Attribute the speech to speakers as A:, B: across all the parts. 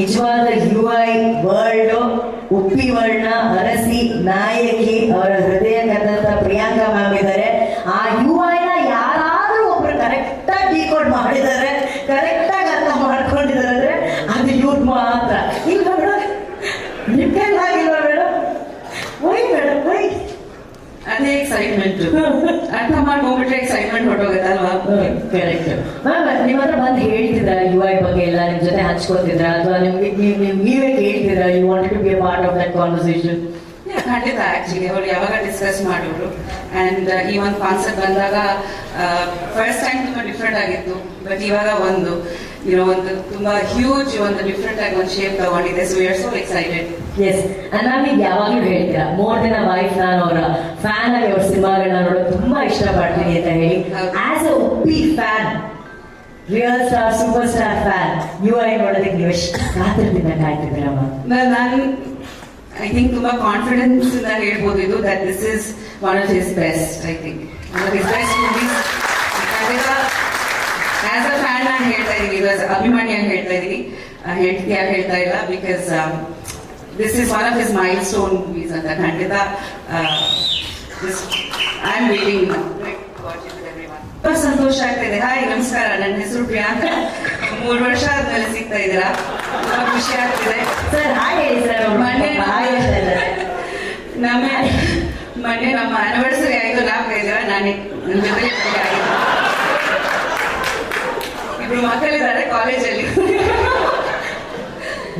A: ನಿಜವಾದ you I world Uppi ವರ್ಣ ಅರಸಿ ನಾಯಕಿ ಅವರ ಹೃದಯ ಕದಂತ ಪ್ರಿಯಾಂಕಾ ಮ್ಯಾಮ್ ಇದ್ದಾರೆ. ಆ ಯು ಐ ನ ಯಾರಾದ್ರೂ ಒಬ್ರು ಕರೆಕ್ಟ್ ಆಗಿ ಡಿಕೋಡ್ ಮಾಡಿದ್ದಾರೆ ಕರೆಕ್ಟ್ ಆಗಿ ಅರ್ಥ ಮಾಡ್ಕೊಂಡಿದ್ದಾರೆ ಅಂದ್ರೆ ಅದು ಇವ್ರು ಮಾತ್ರ ಇಲ್ಲ ಮೇಡಮ್ ನಿಮ್ಗೆ ಆಗಿಲ್ವ ಮೇಡಮ್ ವೈ ಮೇಡಮ್ ವೈ
B: ಅದೇ ಎಕ್ಸೈಟ್ಮೆಂಟ್ ಅರ್ಥ ಮಾಡ್ಕೊಂಡ್ಬಿಟ್ರೆ ಎಕ್ಸೈಟ್ಮೆಂಟ್ ಹೊಟ್ಟೋಗತ್ತಲ್ವಾ
A: ಕರೆಕ್ಟ್ ನಿಮ್ಮ ಹತ್ರ ಬಂದು ಹೇಳ್ತಿದ್ರ ಯು ಐ ಬಗ್ಗೆ ಎಲ್ಲ ನಿಮ್ ಜೊತೆ ಹಂಚ್ಕೊತಿದ್ರ ಅಥವಾ ನಿಮ್ಗೆ ನೀವು ಕೇಳ್ತಿದ್ರ you want to be part of that conversation
B: ಖಂಡಿತ ಆಕ್ಚುಲಿ ಅವ್ರು ಯಾವಾಗ ಡಿಸ್ಕಸ್ ಮಾಡಿದ್ರು ಅಂಡ್ ಈ ಒಂದು ಕಾನ್ಸೆಪ್ಟ್ ಬಂದಾಗ ಫಸ್ಟ್ ಟೈಮ್ ತುಂಬಾ ಡಿಫ್ರೆಂಟ್ ಆಗಿತ್ತು. ಬಟ್ ಇವಾಗ ಒಂದು ಇರೋ ಒಂದು ತುಂಬಾ ಹ್ಯೂಜ್ ಒಂದು ಡಿಫ್ರೆಂಟ್ ಆಗಿ ಒಂದು ಶೇಪ್ ತಗೊಂಡಿದೆ. So are so excited
A: yes ma'am ಈಗ ಯಾವಾಗಲೂ ಹೇಳ್ತೀರಾ ಮೋರ್ ದಿನ ವೈಫ್ ನಾನು ಅವರ ಫ್ಯಾನ್ ಆಗಿ ಅವ್ರ ಸಿನಿಮಾಗಳನ್ನ ನೋಡೋದು ತುಂಬಾ ಇಷ್ಟಪಡ್ತೀನಿ ಅಂತ ಹೇಳಿ. As a Uppi fan real star super star fan U I ನೋಡೋದಕ್ಕೆ ನೀವು ಎಷ್ಟು ಕಾತಿರ್ದಿಂದ ಕಾಯ್ತಿದ್ದೀರಮ್ಮ
B: ನಾನು ಐ ಥಿಂಕ್ ತುಂಬಾ ಕಾನ್ಫಿಡೆನ್ಸ್ ಇಂದ ಹೇಳ್ಬೋದು ಇದು that this is one of his best I think one of his best movies as a fan ನಾನು ಹೇಳ್ತಾ ಇದ್ದೀನಿ ಅಭಿಮಾನಿಯಾಗಿ ಹೇಳ್ತಾ ಇದ್ದೀನಿ ಹೇಳ್ತಿಯಾಗಿ ಹೇಳ್ತಾ ಇಲ್ಲ? Because this is one of his milestone movies ಅಂತ ಖಂಡಿತ ಐ ಆಮ್ ವೇಟಿಂಗ್ ತುಂಬಾ ಸಂತೋಷ ಆಗ್ತಾ ಇದೆ. ಹಾಯ್ ನಮಸ್ಕಾರ. ನನ್ನ ಹೆಸರು ಪ್ರಿಯಾಂಕಾ. ಮೂರು ವರ್ಷ ಆದ್ಮೇಲೆ ಸಿಗ್ತಾ ಇದ್ದೀರಾ? ತುಂಬಾ ಖುಷಿ ಆಗ್ತಿದೆ.
A: ಸರ್ ಹಾಯ್ ಹೇಳಿ ಸರ್
B: ಮೊನ್ನೆ ನಮ್ಮ ಮೊನ್ನೆ ನಮ್ಮ ಆನಿವರ್ಸರಿ ಆಯ್ತು ನಾಲ್ಕು ನಾನೇ ಜೊತೆ ಇಬ್ರು ಮಕ್ಕಳಿದ್ದಾರೆ ಕಾಲೇಜಲ್ಲಿ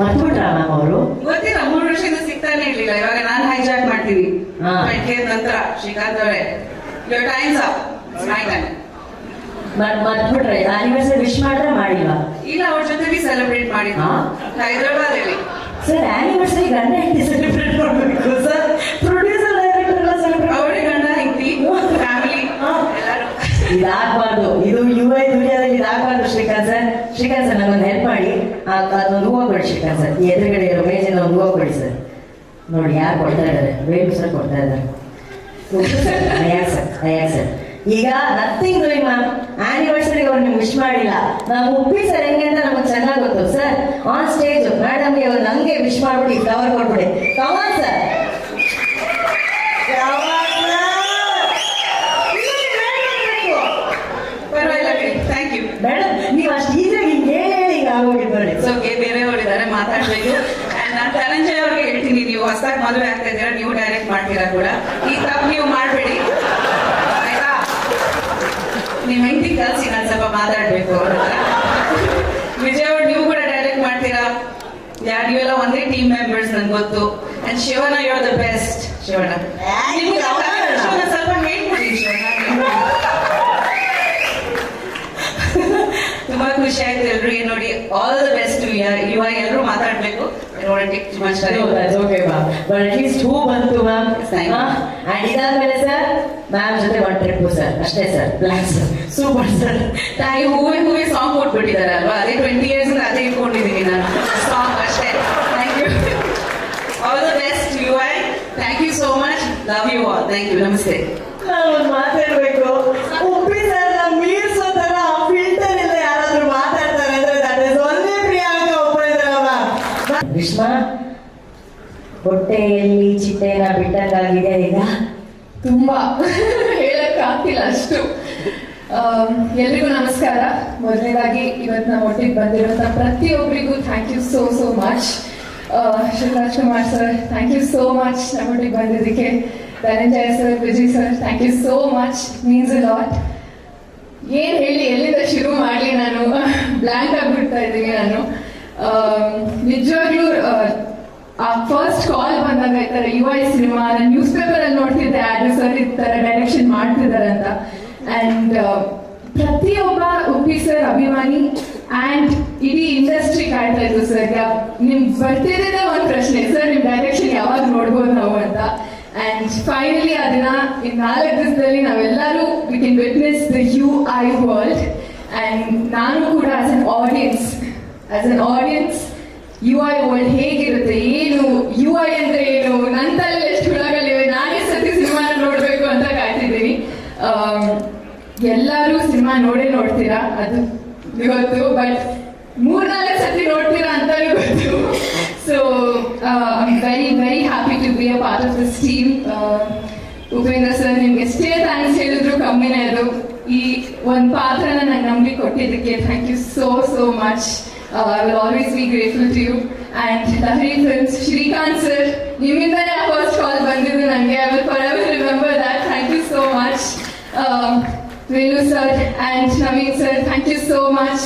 A: ಮರ್ತ್ಬಿಟ್ರಾ ಮ್ಯಾಮ್ ಅವರು?
B: ಗೊತ್ತಿಲ್ಲ ಮೂರು ವರ್ಷದಿಂದ ಸಿಗ್ತಾನೆ ಇರ್ಲಿಲ್ಲ. ಇವಾಗ ನಾನು ಹೈಜಾಕ್ ಮಾಡ್ತೀನಿ. ನಂತರ ಶ್ರೀಕಾಂತ್ ಅವರೇ. Your times of my time
A: ಮರ್ತ್ಬಿಟ್ರೆ anniversary wish ಮಾಡ್ರೆ ಮಾಡಿಲ್ವಾ?
B: ಇಲ್ಲ ಅವ್ರ ಜೊತೆ ಸೆಲೆಬ್ರೇಟ್ ಮಾಡಿ
A: ಹೈದರಾಬಾದ್
B: ಅಲ್ಲಿ
A: ಸರ್ ಆನಿವರ್ಸರಿ ಗಂಡ ಹೆಂಡತಿ ಸೆಲೆಬ್ರೇಟ್ ಮಾಡಬೇಕು ಸರ್? ಪ್ರೊಡ್ಯೂಸರ್ ಡೈರೆಕ್ಟರ್ ಎಲ್ಲ ಸೆಲೆಬ್ರೇಟ್
B: ಅವಳಿ ಗಂಡ ಹೆಂಡತಿ ಫ್ಯಾಮಿಲಿ. ಎಲ್ಲರೂ.
A: ಇದಾಗಬಾರ್ದು. ಇದು ಯು ಐ ದುನಿಯಾದಲ್ಲಿ ಇದಾಗಬಾರ್ದು ಶ್ರೀಕಾಂತ್ ಸರ್. ಶ್ರೀಕಾಂತ್ ಸರ್ ನನಗೊಂದು ಹೆಲ್ಪ್ ಮಾಡಿ. ಆ- ಅದೊಂದು ಹೂವು ಕೊಡಿ ಶ್ರೀಕಾಂತ್ ಸರ್. ಈ ಎದುರುಗಡೆ ಇರೋ ಮೇಜಿನ ಒಂದು ಹೂವು ಕೊಡಿ ಸರ್. ನೋಡಿ ಯಾರು ಕೊಡ್ತಾ ಇದ್ದಾರೆ? ವೇಣು ಸರ್ ಕೊಡ್ತಾ ಇದ್ದಾರೆ. Sir sir. ಈಗ ನಥಿಂಗ್ ಡೂಯಿಂಗ್ ಮ್ಯಾಮ್ ಆನಿವರ್ಸರಿಗೆ ಅವ್ರು ನಿಮ್ಗೆ ವಿಶ್ ಮಾಡಿಲ್ಲ. ನಾವು ಉಪ್ಪಿ ಸರ್ ಹೆಂಗೆ ಅಂತ ನಮಗೆ ಚೆನ್ನಾಗಿ ಗೊತ್ತು ಸರ್ ಆನ್ ಸ್ಟೇಜ್ ಮೇಡಮ್ಗೆ ಅವ್ರು ನಂಗೆ ವಿಶ್ ಮಾಡ್ಬಿಟ್ಟು ಕವರ್ ಕೊಟ್ಬಿಡಿ. ಕವರ್ ಸರ್
B: ಪರವಾಗಿಲ್ಲ ಥ್ಯಾಂಕ್ ಯು
A: ಮೇಡಮ್ ನೀವು ಅಷ್ಟು ಈಸಿಯಾಗಿ ಹಿಂಗೆ ಹೇಳಿ ಹೇಳಿ ಈಗ ಆಗೋಗಿದ್ದು ನೋಡಿ.
B: ಸೊ ಬೇರೆಯವರಿದ್ದಾರೆ ಮಾತಾಡ್ಬೇಕು ನಾನು ಧನಂಜಯ ಅವ್ರಿಗೆ ಹೇಳ್ತೀನಿ ನೀವು ಹೊಸದಾಗಿ ಮದುವೆ ಆಗ್ತಾ ಇದ್ದೀರಾ ನೀವು ಡೈರೆಕ್ಟ್ ಮಾಡ್ತೀರಾ ಕೂಡ. ಈ ತಪ್ಪು ನೀವು ಮಾಡಬೇಡಿ. ನಿಮ್ಮ ಹೆಂಡತಿ ಕಲ್ಸಿ ನಾನು ಸ್ವಲ್ಪ ಮಾತಾಡ್ಬೇಕು. ವಿಜಯ್ ಅವ್ರು ನೀವು ಕೂಡ ಡೈರೆಕ್ಟ್ ಮಾಡ್ತೀರಾ? ಯಾರು ನೀವೆಲ್ಲ ಒಂದೇ ಟೀಮ್ ಮೆಂಬರ್ಸ್ ನನ್ಗೆ ಗೊತ್ತು. ಅಂಡ್ ಶಿವನ ಯು ಆರ್ ದ ಬೆಸ್ಟ್ ಶಿವನ ಖುಷಿ ಆಯ್ತು ಎಲ್ರು. ನೋಡಿ ಆಲ್ ದ ಬೆಸ್ಟ್ ಇವಾಗ ಎಲ್ಲರೂ ಮಾತಾಡ್ಬೇಕು. ಟು
A: ಹೂ ಬಂತು ಮ್ಯಾಮ್. ಅಂಡ್ ಇದಾದ್ಮೇಲೆ ಸರ್ ಮ್ಯಾಮ್ ಜೊತೆ ಒನ್ ಟ್ರಿಪ್ ಸರ್ ಅಷ್ಟೇ sir plan sir super sir
B: ತಾಯಿ ಹೂವೆ ಹೂವೆ ಸಾಂಗ್ ಕೊಟ್ಬಿಟ್ಟಿದ್ದಾರೆ ಅಲ್ವಾ ಅದೇ ಟ್ವೆಂಟಿ ಇಯರ್ಸ್ ಅದೇ ಇಟ್ಕೊಂಡಿದ್ದೀನಿ ನಾನು. ಸಾಂಗ್ ಅಷ್ಟೇ. Thank you all the best U I thank you so much love you all thank you ನಮಸ್ತೆ
A: ವಿಶ್ವ? ಹೊಟ್ಟೆಯಲ್ಲಿ ಚಿಟ್ಟೆನ ಬಿಟ್ಟಂಗಾಗಿದೆ ಈಗ?
C: ತುಂಬಾ. ಹೇಳಕ್ ಆಗ್ತಿಲ್ಲ ಅಷ್ಟು. ಎಲ್ರಿಗೂ ನಮಸ್ಕಾರ. ಮೊದಲನೇದಾಗಿ ಇವತ್ತು ನಾವು ಒಟ್ಟಿಗೆ ಬಂದಿರುವಂತ ಪ್ರತಿಯೊಬ್ಬರಿಗೂ thank you so so much Shivaraj Kumar sir thank you so much ನಮ್ಮೊಟ್ಟಿಗೆ ಬಂದಿದ್ದಕ್ಕೆ. Dhananjaya sir Vijay sir thank you so much means a lot ಏನ್ ಹೇಳಿ, ಎಲ್ಲಿಂದ ಶುರು ಮಾಡಲಿ ನಾನು? ಬ್ಲ್ಯಾಂಕ್ ಆಗಿಬಿಡ್ತಾ ಇದ್ದೀನಿ ನಾನು. ನಿಜವಾಗ್ಲೂ ಆ, ಆ ಫಸ್ಟ್ ಕಾಲ್ ಬಂದಾಗ ಈ ತರ ಯು ಐ ಸಿನಿಮಾ ನಾನು ನ್ಯೂಸ್ ಪೇಪರ್ ಅಲ್ಲಿ ನೋಡ್ತಿದ್ದೆ ಆಡ್ರೆಸ್ ಸರ್ ಈ ತರ ಡೈರೆಕ್ಷನ್ ಮಾಡ್ತಿದ್ದಾರೆ ಅಂತ. ಅಂಡ್ ಪ್ರತಿಯೊಬ್ಬ ಉಪ್ಪಿ ಸರ್ ಅಭಿಮಾನಿ ಅಂಡ್ ಇಡೀ ಇಂಡಸ್ಟ್ರಿ ಕಾಯ್ತಾ ಇದ್ರು ಸರ್ ನಿಮ್ ಬರ್ತಿದ್ದೇನೆ ಒಂದು ಪ್ರಶ್ನೆ ಸರ್ ನಿಮ್ ಡೈರೆಕ್ಷನ್ ಯಾವಾಗ ನೋಡ್ಬೋದು ನಾವು ಅಂತ. ಅಂಡ್ ಫೈನಲಿ ಅದನ್ನ ಈ ನಾಲ್ಕು ದಿವಸದಲ್ಲಿ ನಾವೆಲ್ಲರೂ we can witness the U I world and ನಾನು ಕೂಡ as an audience as an audience U I world ಹೇಗಿರುತ್ತೆ, ಏನು ಯು ಐ ಅಂದ್ರೆ ಏನು ನನ್ನ ತಲೆ ಎಷ್ಟು ಹುಳಗಳಿವೆ, ನಾನೇ ಸತಿ ಸಿನಿಮಾ ನೋಡಬೇಕು ಅಂತ ಕಾಯ್ತಿದ್ದೀನಿ. ಎಲ್ಲರೂ ಸಿನಿಮಾ ನೋಡೇ ನೋಡ್ತೀರಾ? ಅದು ಇವತ್ತು ಬಟ್ ಮೂರ್ನಾಲ್ಕು ಸತಿ ನೋಡ್ತೀರಾ ಅಂತ ಗೊತ್ತು. So very very happy to be a part of this team Upendra sir ನಿಮ್ಗೆ ಎಷ್ಟೇ ಥ್ಯಾಂಕ್ಸ್ ಹೇಳಿದ್ರು ಕಮ್ಮಿನೇ ಅದು. ಈ ಒಂದು ಪಾತ್ರನ ನಂಗೆ ನಂಬಿ ಕೊಟ್ಟಿದ್ದಕ್ಕೆ thank you so so much I will always be grateful to you and Lahari films Srikanth sir ನಿಮ್ಮಿಂದಲೇ first call ಬಂದಿದ್ದು ನನಗೆ I will forever remember that thank you so much Venu sir and Naveen sir thank you so much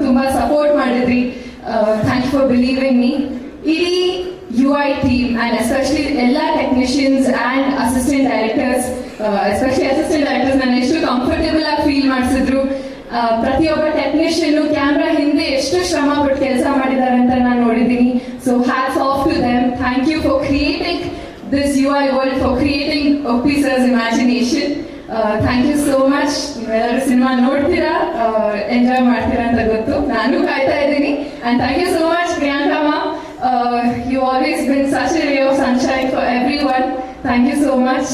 C: ತುಂಬ support ಮಾಡಿದ್ರಿ thank you for believing me ಇಡೀ U I team and especially ಎಲ್ಲ technicians and assistant directors especially assistant directors ನಾನು ಎಷ್ಟು comfortable ಆಗಿ feel ಮಾಡಿಸಿದ್ರು ಪ್ರತಿಯೊಬ್ಬ technician camera ಹಿಂದೆ ಎಷ್ಟು ಶ್ರಮ ಪಟ್ಟು ಕೆಲಸ ಮಾಡಿದ್ದಾರೆ ಅಂತ ನಾನು ನೋಡಿದ್ದೀನಿ. So hats off to them thank you for creating this U I world for creating officers imagination thank you so much ನೀವೆಲ್ಲರೂ ಸಿನಿಮಾ ನೋಡ್ತೀರಾ? ಎಂಜಾಯ್ ಮಾಡ್ತೀರಾ ಅಂತ ಗೊತ್ತು. ನಾನು ಕಾಯ್ತಾ ಇದ್ದೀನಿ. And thank you so much Priyanka you always been such a ray of sunshine for everyone thank you so much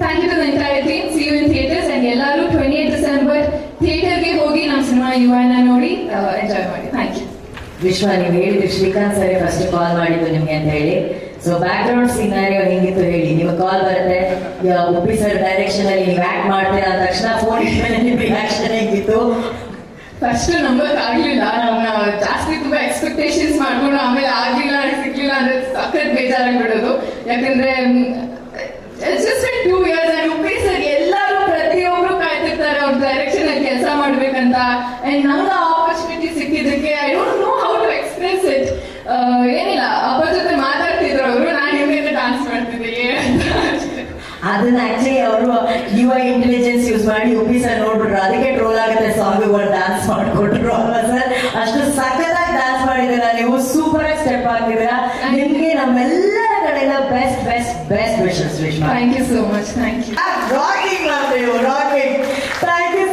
C: thank you to the entire team see you in theatres and ಎಲ್ಲರೂ twenty eight December ಥಿಯೇಟರ್ಗೆ ಹೋಗಿ ನಮ್ಮ ಐನ ನೋಡಿ enjoy ಮಾಡಿ. Thank you
A: ವಿಶ್ವ ನೀವು ಹೇಳಿದ್ರು ಶ್ರೀಕಾಂತ್ ಸರ್ ಫಸ್ಟ್ ಕಾಲ್ ಮಾಡಿದ್ದು ನಿಮ್ಗೆ ಅಂತ ಹೇಳಿ. ಸೊ ಬ್ಯಾಕ್ ಗ್ರೌಂಡ್ ಸಿನಾರಿಯೋ ಹೆಂಗಿತ್ತು ಹೇಳಿ? ನೀವು ಕಾಲ್ ಬರುತ್ತೆ. ಉಪ್ಪಿ ಸರ್ ಡೈರೆಕ್ಷನ್ ಅಲ್ಲಿ ನೀವು ಆಕ್ಟ್ ಮಾಡ್ತೀರಾ ಅಂದ ತಕ್ಷಣ ಫೋನ್ ನಿಮ್ಮ ರಿಯಾಕ್ಷನ್ ಹೆಂಗಿತ್ತು?
C: ಫಸ್ಟ್ ನಂಬಕ್ ಆಗ್ಲಿಲ್ಲ. ನಮ್ಮ ಜಾಸ್ತಿ ತುಂಬಾ ಎಕ್ಸ್ಪೆಕ್ಟೇಷನ್ಸ್ ಮಾಡ್ಕೊಂಡು ಆಮೇಲೆ ಆಗ್ಲಿಲ್ಲ ಸಿಗ್ಲಿಲ್ಲ ಅಂದ್ರೆ ಸಖತ್ ಬೇಜಾರಾಗ್ಬಿಡೋದು ಯಾಕಂದ್ರೆ just two years and Uppi sir ಎಲ್ಲರೂ ಪ್ರತಿಯೊಬ್ರು ಕಾಯ್ತಿರ್ತಾರೆ ಅವ್ರ ಡೈರೆಕ್ಷನ್ ಮಾಡ್ಬೇಕಂತ. ಅಂಡ್ ನಮ್ಗೆ opportunity ಸಿಕ್ಕಿದ್ದಕ್ಕೆ I don't know how to express it ಏನಿಲ್ಲ ಅಪ್ಪ ಜೊತೆ ಮಾತಾಡ್ತಿದ್ರು ಅವರು ನಾನು ಹಿಂದೆ ಡಾನ್ಸ್ ಮಾಡ್ತಿದ್ದೆ
A: ಅದನ್ನ ಆಕ್ಚುಲಿ ಅವರು ಯುವ ಇಂಟೆಲಿಜೆನ್ಸ್ ಯೂಸ್ ಮಾಡಿ ಉಪ್ಪಿ ಸರ್ ನೋಡ್ಬಿಟ್ರು. ಅದಕ್ಕೆ ಟ್ರೋಲ್ ಆಗುತ್ತೆ ಸಾಂಗ್ಗಳು ಡಾನ್ಸ್ ಮಾಡ್ಕೊಟ್ರು ಅಲ್ವಾ ಸರ್ ಅಷ್ಟು ಸಖತ್ತಾಗಿ ಡಾನ್ಸ್ ಮಾಡಿದ್ದೀರಾ ನೀವು ಸೂಪರ್ ಆಗಿ ಸ್ಟೆಪ್ ಆಗ್ತಿದ್ದೀರಾ ನಿಮ್ಗೆ ನಮ್ಮೆಲ್ಲರ ಕಡೆಯಿಂದ best best best wishes Vishwa
C: thank you so much thank you
A: rocking ಮಾಡ್ತೀವಿ ರಾಕಿಂಗ್ ಥ್ಯಾಂಕ್ ಯು